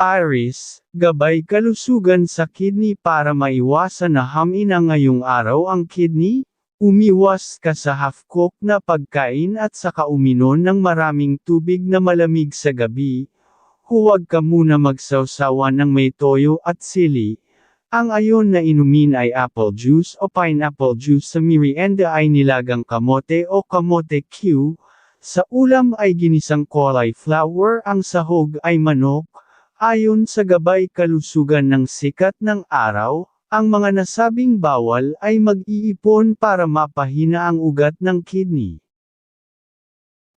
Aris, gabay kalusugan sa kidney para maiwasan na hamina ngayong araw ang kidney, umiwas ka sa half-cook na pagkain at saka uminom ng maraming tubig na malamig sa gabi. Huwag ka muna magsawsawan ng may toyo at sili. Ang ayon na inumin ay apple juice o pineapple juice sa merienda ay nilagang kamote o kamote Q. Sa ulam ay ginisang cauliflower ang sahog ay manok. Ayon sa gabay kalusugan ng sikat ng araw, ang mga nasabing bawal ay mag-iipon para mapahina ang ugat ng kidney.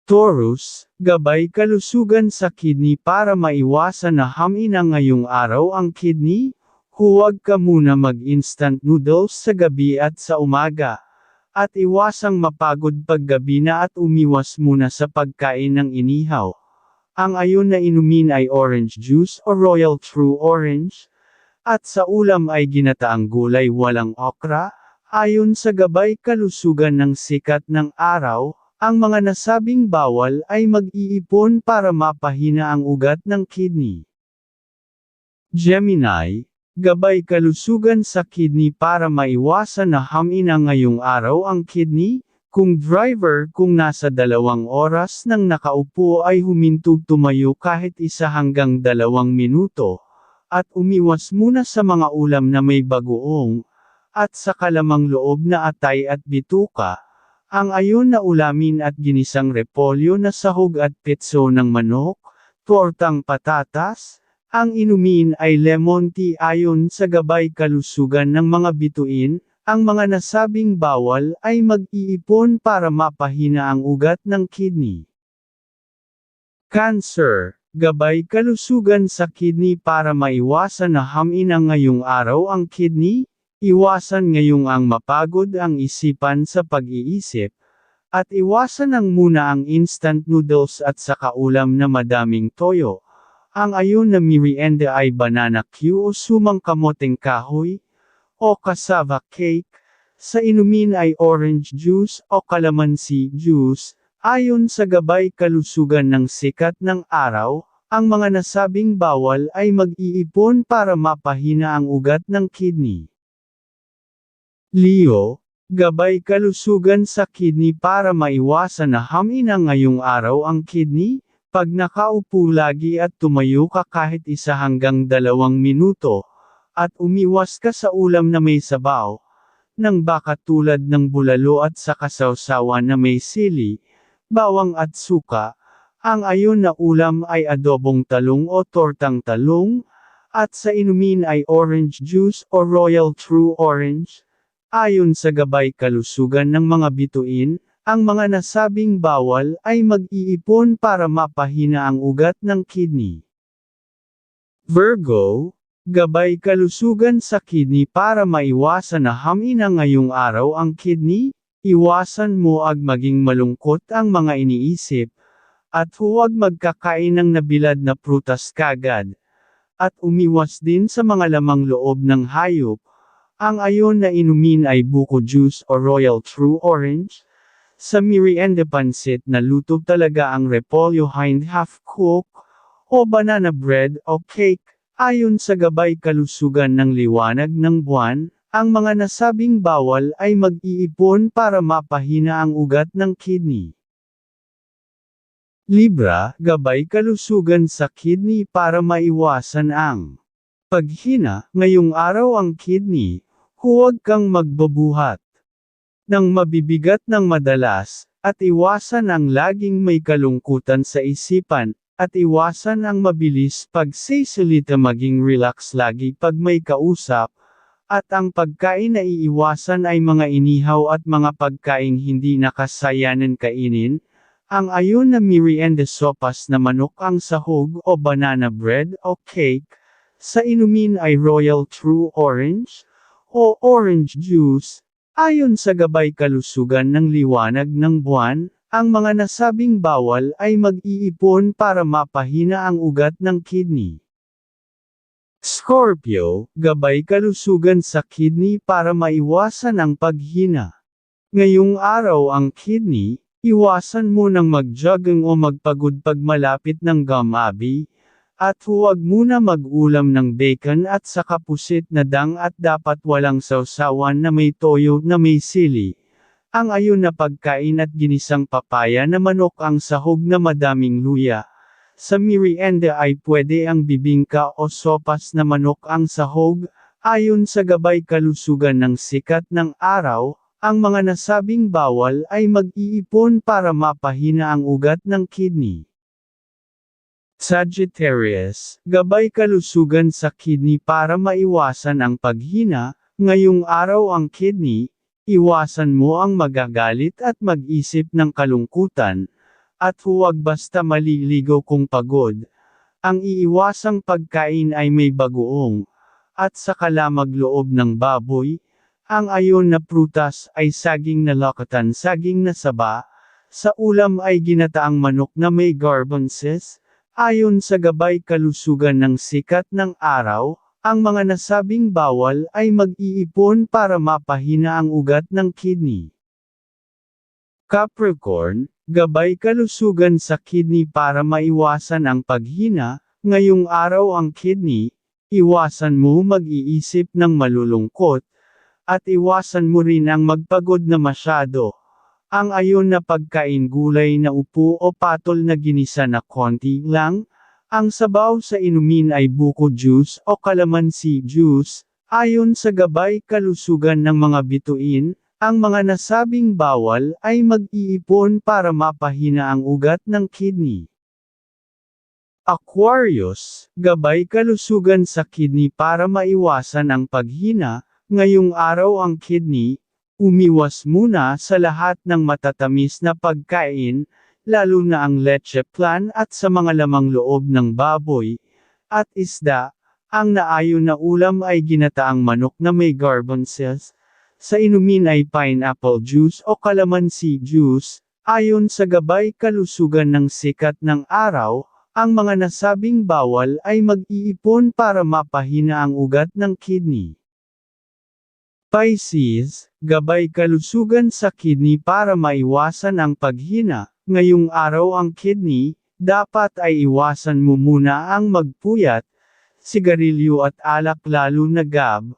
Taurus, gabay kalusugan sa kidney para maiwasan na hamina ngayong araw ang kidney, huwag ka muna mag-instant noodles sa gabi at sa umaga. At iwasang mapagod paggabi na at umiwas muna sa pagkain ng inihaw. Ang ayon na inumin ay orange juice o royal true orange. At sa ulam ay ginataang gulay walang okra, ayon sa gabay kalusugan ng sikat ng araw, ang mga nasabing bawal ay mag-iipon para mapahina ang ugat ng kidney. Gemini, gabay kalusugan sa kidney para maiwasan na hamina ngayong araw ang kidney, kung driver kung nasa dalawang oras nang nakaupo ay humintog tumayo kahit isa hanggang dalawang minuto, at umiwas muna sa mga ulam na may bagoong, at sa kalamang loob na atay at bituka, ang ayon na ulamin at ginisang repolyo na sahog at petso ng manok, tortang patatas, ang inumin ay lemon tea ayon sa gabay kalusugan ng mga bituin, ang mga nasabing bawal ay mag-iipon para mapahina ang ugat ng kidney. Cancer, gabay kalusugan sa kidney para maiwasan na hamina ngayong araw ang kidney, iwasan ngayong ang mapagod ang isipan sa pag-iisip, at iwasan ang muna ang instant noodles at saka ulam na madaming toyo. Ang ayon na merienda ay banana Q o sumang kamoteng kahoy, o cassava cake, sa inumin ay orange juice o calamansi juice, ayon sa gabay kalusugan ng sikat ng araw, ang mga nasabing bawal ay mag-iipon para mapahina ang ugat ng kidney. Leo, gabay kalusugan sa kidney para maiwasan na hamina ngayong araw ang kidney, pag nakaupo lagi at tumayo ka kahit isa hanggang dalawang minuto, at umiwas ka sa ulam na may sabaw, ng baka tulad ng bulalo at sa kasawsawan na may sili, bawang at suka, ang ayon na ulam ay adobong talong o tortang talong, at sa inumin ay orange juice o royal true orange. Ayon sa gabay kalusugan ng mga bituin, ang mga nasabing bawal ay mag-iipon para mapahina ang ugat ng kidney. Virgo, gabay kalusugan sa kidney para maiwasan na hamina ngayong araw ang kidney, iwasan mo ag maging malungkot ang mga iniisip, at huwag magkakain ng nabilad na prutas kagad, at umiwas din sa mga lamang loob ng hayop. Ang ayon na inumin ay buko juice o royal true orange, sa merienda pansit na luto talaga ang repolyo hind half cook, o banana bread o cake, ayon sa gabay kalusugan ng liwanag ng buwan, ang mga nasabing bawal ay mag-iipon para mapahina ang ugat ng kidney. Libra, gabay kalusugan sa kidney para maiwasan ang paghina, ngayong araw ang kidney, huwag kang magbabuhat ng mabibigat ng madalas, at iwasan ang laging may kalungkutan sa isipan, at iwasan ang mabilis pagsisilita maging relax lagi pag may kausap, at ang pagkain na iiwasan ay mga inihaw at mga pagkaing hindi nakasayanan kainin, ang ayon na merienda sopas na manok ang sahog o banana bread o cake, sa inumin ay royal true orange, o orange juice, ayon sa gabay kalusugan ng liwanag ng buwan, ang mga nasabing bawal ay mag-iipon para mapahina ang ugat ng kidney. Scorpio, gabay kalusugan sa kidney para maiwasan ang paghina. Ngayong araw ang kidney, iwasan mo ng mag-jogging o magpagod pag malapit ng gamabi, At huwag muna mag-ulam ng bacon at saka pusit na dang at dapat walang sausawan na may toyo na may sili. Ang ayon na pagkain at ginisang papaya na manok ang sahog na madaming luya. Sa merienda ay pwede ang bibingka o sopas na manok ang sahog, ayon sa gabay kalusugan ng sikat ng araw, ang mga nasabing bawal ay mag-iipon para mapahina ang ugat ng kidney. Sagittarius, gabay kalusugan sa kidney para maiwasan ang paghina, ngayong araw ang kidney, iwasan mo ang magagalit at mag-isip ng kalungkutan, at huwag basta maliligo kung pagod. Ang iiwasang pagkain ay may bagoong, at sa kalamag loob ng baboy, ang ayon na prutas ay saging na lakatan saging na saba, sa ulam ay ginataang manok na may garbanzes, Ayon sa gabay kalusugan ng sikat ng araw, ang mga nasabing bawal ay mag-iipon para mapahina ang ugat ng kidney. Capricorn, gabay kalusugan sa kidney para maiwasan ang paghina, ngayong araw ang kidney, iwasan mo mag-iisip ng malulungkot, at iwasan mo rin ang magpagod na masyado. Ang ayon na pagkain gulay na upo o patol na ginisa na konti lang, ang sabaw sa inumin ay buko juice o calamansi juice, ayon sa gabay kalusugan ng mga bituin, ang mga nasabing bawal ay mag-iipon para mapahina ang ugat ng kidney. Aquarius, gabay kalusugan sa kidney para maiwasan ang paghina, ngayong araw ang kidney, Umiwas muna sa lahat ng matatamis na pagkain, lalo na ang leche plan at sa mga lamang loob ng baboy, at isda, ang naayon na ulam ay ginataang manok na may garbanzes, sa inumin ay pineapple juice o calamansi juice, ayon sa gabay kalusugan ng sikat ng araw, ang mga nasabing bawal ay mag-iipon para mapahina ang ugat ng kidney. Pisces, gabay kalusugan sa kidney para maiwasan ang paghina, ngayong araw ang kidney, dapat ay iwasan mo muna ang magpuyat, sigarilyo at alak lalo na gab,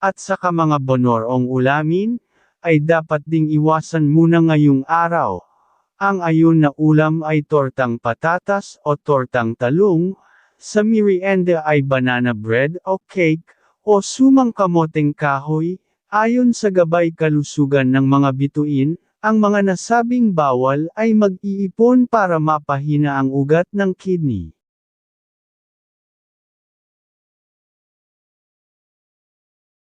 at saka mga bonorong ulamin, ay dapat ding iwasan muna ngayong araw. Ang ayon na ulam ay tortang patatas o tortang talong, sa merienda ay banana bread o cake, o sumang kamoteng kahoy, Ayon sa gabay kalusugan ng mga bituin, ang mga nasabing bawal ay mag-iipon para mapahina ang ugat ng kidney.